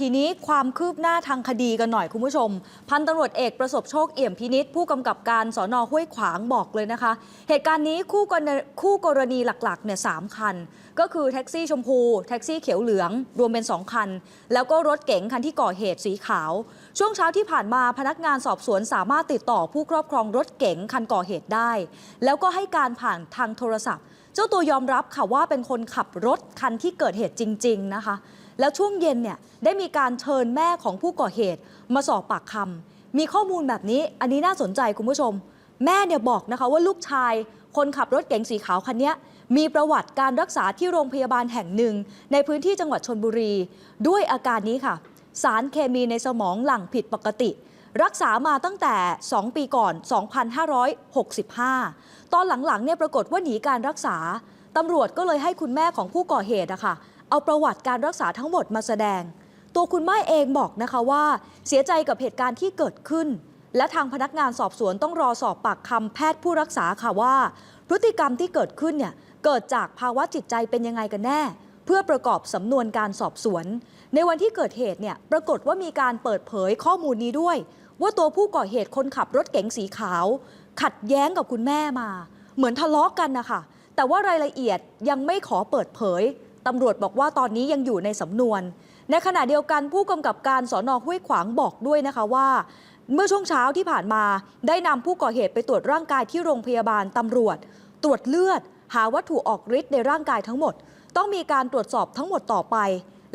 ทีนี้ความคืบหน้าทางคดีกันหน่อยคุณผู้ชม พันตำรวจเอกประสบโชคเอี่ยมพินิษผู้กำกับการสอนอห้วยขวางบอกเลยนะคะ เหตุการณ์นี้คู่กรณีคู่กรณีหลักๆเนี่ยสามคัน ก็คือแท็กซี่ชมพู แท็กซี่เขียวเหลือง รวมเป็น 2 คัน แล้วก็รถเก๋งคันที่ก่อเหตุสีขาว ช่วงเช้าที่ผ่านมาพนักงานสอบสวนสามารถติดต่อผู้ครอบครองรถเก๋งคันก่อเหตุได้ แล้วก็ให้การผ่านทางโทรศัพท์ เจ้าตัวยอมรับค่ะว่าเป็นคนขับรถคันที่เกิดเหตุจริง ๆ นะคะ แล้วช่วงเย็นเนี่ยได้มีการเชิญแม่ของผู้ก่อเหตุ มาสอบปากคำมีข้อมูลแบบนี้ อันนี้น่าสนใจคุณผู้ชม แม่เนี่ยบอกนะคะว่าลูกชาย คนขับรถเก๋งสีขาวคันนี้มีประวัติการรักษาที่โรงพยาบาลแห่งหนึ่ง ในพื้นที่จังหวัดชนบุรี ด้วยอาการนี้ค่ะ สารเคมีในสมองหลั่งผิดปกติ รักษามาตั้งแต่ 2 ปีก่อน 2565 ตอนหลังๆเนี่ยปรากฏว่าหนีการรักษาตำรวจก็เลยให้คุณแม่ของผู้ก่อเหตุอะค่ะ เอาประวัติการรักษาทั้งหมดมาแสดง ตัวคุณแม่เองบอกนะคะว่า เสียใจกับเหตุการณ์ที่เกิดขึ้น และทางพนักงานสอบสวนต้องรอสอบปากคำแพทย์ผู้รักษาค่ะว่า พฤติกรรมที่เกิดขึ้นเนี่ยเกิดจากภาวะจิตใจเป็นยังไงกันแน่ เพื่อประกอบสำนวนการสอบสวน ในวันที่เกิดเหตุเนี่ยปรากฏว่ามีการเปิดเผยข้อมูลนี้ด้วย ว่าตัวผู้ก่อเหตุคนขับรถเก๋งสีขาว ขัดแย้งกับคุณแม่มา เหมือนทะเลาะกันนะคะแต่ว่ารายละเอียดยังไม่ขอเปิดเผย ตำรวจบอกว่าตอนนี้ยังอยู่ในสำนวน ในขณะเดียวกันผู้กำกับการสอนอห้วยขวางบอกด้วยนะคะว่า เมื่อช่วงเช้าที่ผ่านมาได้นำผู้ก่อเหตุไปตรวจร่างกายที่โรงพยาบาลตำรวจ ตรวจเลือด หาวัตถุออกฤทธิ์ในร่างกายทั้งหมด ต้องมีการตรวจสอบทั้งหมดต่อไป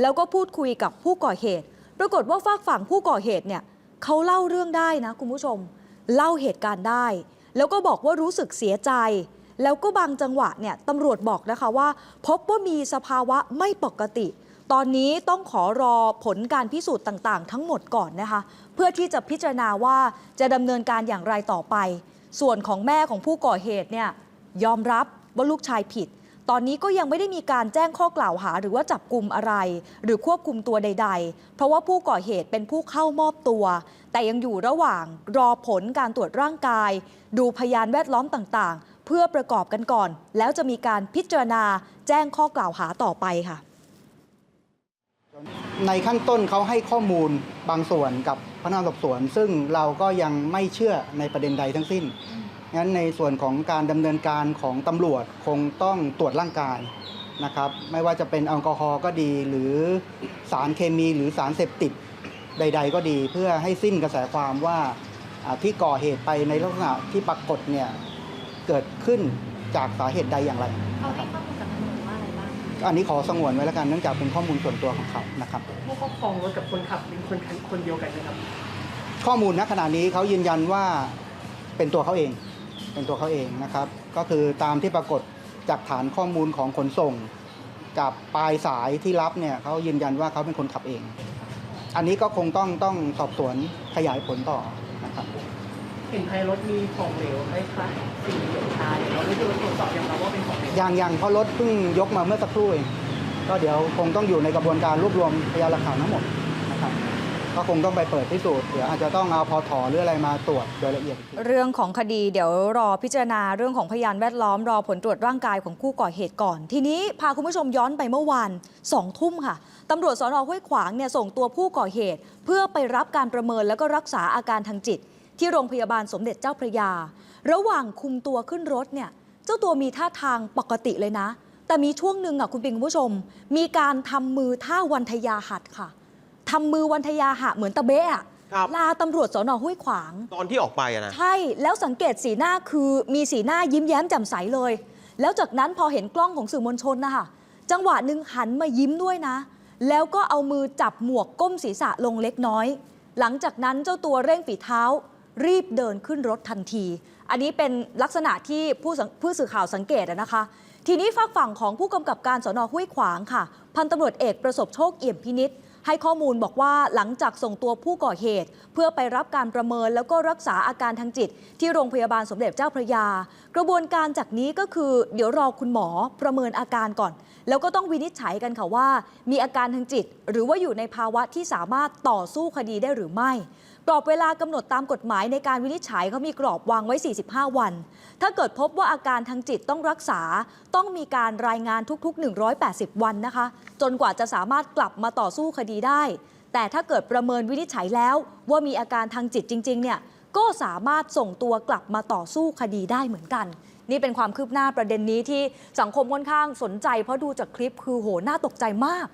แล้วก็พูดคุยกับผู้ก่อเหตุ ปรากฏว่าฝากฝั่งผู้ก่อเหตุเนี่ยเขาเล่าเรื่องได้นะคุณผู้ชม เล่าเหตุการณ์ได้ แล้วก็บอกว่ารู้สึกเสียใจ แล้วก็บางจังหวะเนี่ยตำรวจบอกนะคะว่า พบว่ามีสภาวะไม่ปกติ ตอนนี้ต้องขอรอผลการพิสูจน์ต่างๆ ทั้งหมดก่อนนะคะ เพื่อที่จะพิจารณาว่าจะดำเนินการอย่างไรต่อไป ส่วนของแม่ของผู้ก่อเหตุเนี่ยยอมรับว่าลูกชายผิด ตอนนี้ก็ยังไม่ได้มีการแจ้งข้อกล่าวหา หรือว่าจับกลุ่มอะไร หรือควบคุมตัวใด ๆ เพราะว่าผู้ก่อเหตุเป็นผู้เข้ามอบตัว แต่ยังอยู่ระหว่างรอผลการตรวจร่างกาย ดูพยานแวดล้อมต่างๆ เพื่อประกอบกันก่อน แล้วจะมีการพิจารณาแจ้งข้อกล่าวหาต่อไปค่ะ ในขั้นต้นเขาให้ข้อมูลบางส่วนกับพนักงานสอบสวน ซึ่งเราก็ยังไม่เชื่อในประเด็นใดทั้งสิ้นงั้นในส่วนของการดำเนินการของตำรวจคงต้องตรวจร่างกายนะครับไม่ว่าจะเป็นแอลกอฮอล์ก็ดีหรือสารเคมีหรือสารเสพติดใด ๆ ก็ดีเพื่อให้สิ้นกระแสความว่าที่ก่อเหตุไปในลักษณะที่ปรากฏเนี่ย เกิดขึ้นจากสาเหตุใดอย่างไร เขาให้ข้อมูลกับตำรวจว่าอะไรบ้างคะอันนี้ขอสงวนไว้แล้วกันเนื่องจากเป็นข้อมูลส่วนตัวของเขานะครับ ผู้ครอบครองรถกับคนขับเป็นคนคันคนเดียวกันนะครับ ข้อมูลณขณะนี้เขายืนยันว่าเป็นตัวเขาเอง เป็นตัวเขาเองนะครับ ก็คือตามที่ปรากฏจากฐานข้อมูลของขนส่ง กับปลายสายที่รับเนี่ยเขายืนยันว่าเขาเป็นคนขับเอง อันนี้ก็คงต้องต้องสอบสวนขยายผลต่อนะครับ เห็นภายรถมีของเหลวคล้ายๆสิ่งเหลวทายเราได้ตรวจสอบอย่างเราว่าเป็นของเหลวอย่างอย่างเพราะรถเพิ่งยกมาเมื่อสักครู่เองก็เดี๋ยวคงต้องอยู่ในกระบวนการรวบรวมพยานหลักฐานทั้งหมดนะครับก็คงต้องไปเปิดพิสูจน์เดี๋ยวอาจจะต้องเอาพอถอหรืออะไรมาตรวจโดยละเอียดอีกทีเรื่องของคดีเดี๋ยวรอพิจารณาเรื่องของพยานแวดล้อมรอผลตรวจร่างกายของผู้ก่อเหตุก่อน ทีนี้พาคุณผู้ชมย้อนไปเมื่อวานสองทุ่มค่ะตำรวจสอนอห้วยขวางเนี่ยส่งตัวผู้ก่อเหตุ เพื่อไปรับการประเมินแล้วก็รักษาอาการทางจิต ที่โรงพยาบาลสมเด็จเจ้าพระยา ระหว่างคุมตัวขึ้นรถเนี่ยเจ้าตัวมีท่าทางปกติเลยนะ แต่มีช่วงหนึ่งอะคุณปิงคุณผู้ชม มีการทำมือท่าวันทยาหัดค่ะทำมือวันทยาหะเหมือนตะเบะอะครับลาตำรวจสอนอห้วยขวาง ตอนที่ออกไปอะนะใช่แล้วสังเกตสีหน้าคือมีสีหน้ายิ้มแย้มแจ่มใสเลย แล้วจากนั้นพอเห็นกล้องของสื่อมวลชนนะคะจังหวะหนึ่งหันมายิ้มด้วยนะ แล้วก็เอามือจับหมวกก้มศีรษะลงเล็กน้อย หลังจากนั้นเจ้าตัวเร่งฝีเท้า รีบเดินขึ้นรถทันที อันนี้เป็นลักษณะที่ผู้ผู้สื่อข่าวสังเกตนะคะ ทีนี้ฝากฝั่งของผู้กำกับการสอนอห้วยขวางค่ะ พันตำรวจเอกประสบโชคเอี่ยมพินิษให้ข้อมูลบอกว่าหลังจากส่งตัวผู้ก่อเหตุ เพื่อไปรับการประเมินแล้วก็รักษาอาการทางจิต ที่โรงพยาบาลสมเด็จเจ้าพระยา กระบวนการจากนี้ก็คือ เดี๋ยวรอคุณหมอประเมินอาการก่อน แล้วก็ต้องวินิจฉัยกันค่ะว่า มีอาการทางจิต หรือว่าอยู่ในภาวะที่สามารถต่อสู้คดีได้หรือไม่ รอบเวลากำหนดตามกฎหมายในการวินิจฉัยเขามีกรอบวางไว้ 45 วัน ถ้าเกิดพบว่าอาการทางจิตต้องรักษา ต้องมีการรายงานทุก ๆ 180 วันนะคะ จนกว่าจะสามารถกลับมาต่อสู้คดีได้ แต่ถ้าเกิดประเมินวินิจฉัยแล้ว ว่ามีอาการทางจิตจริง ๆ เนี่ย ก็สามารถส่งตัวกลับมาต่อสู้คดีได้เหมือนกัน นี่เป็นความคืบหน้าประเด็นนี้ที่สังคมค่อนข้างสนใจ เพราะดูจากคลิปคือโหน่าตกใจมาก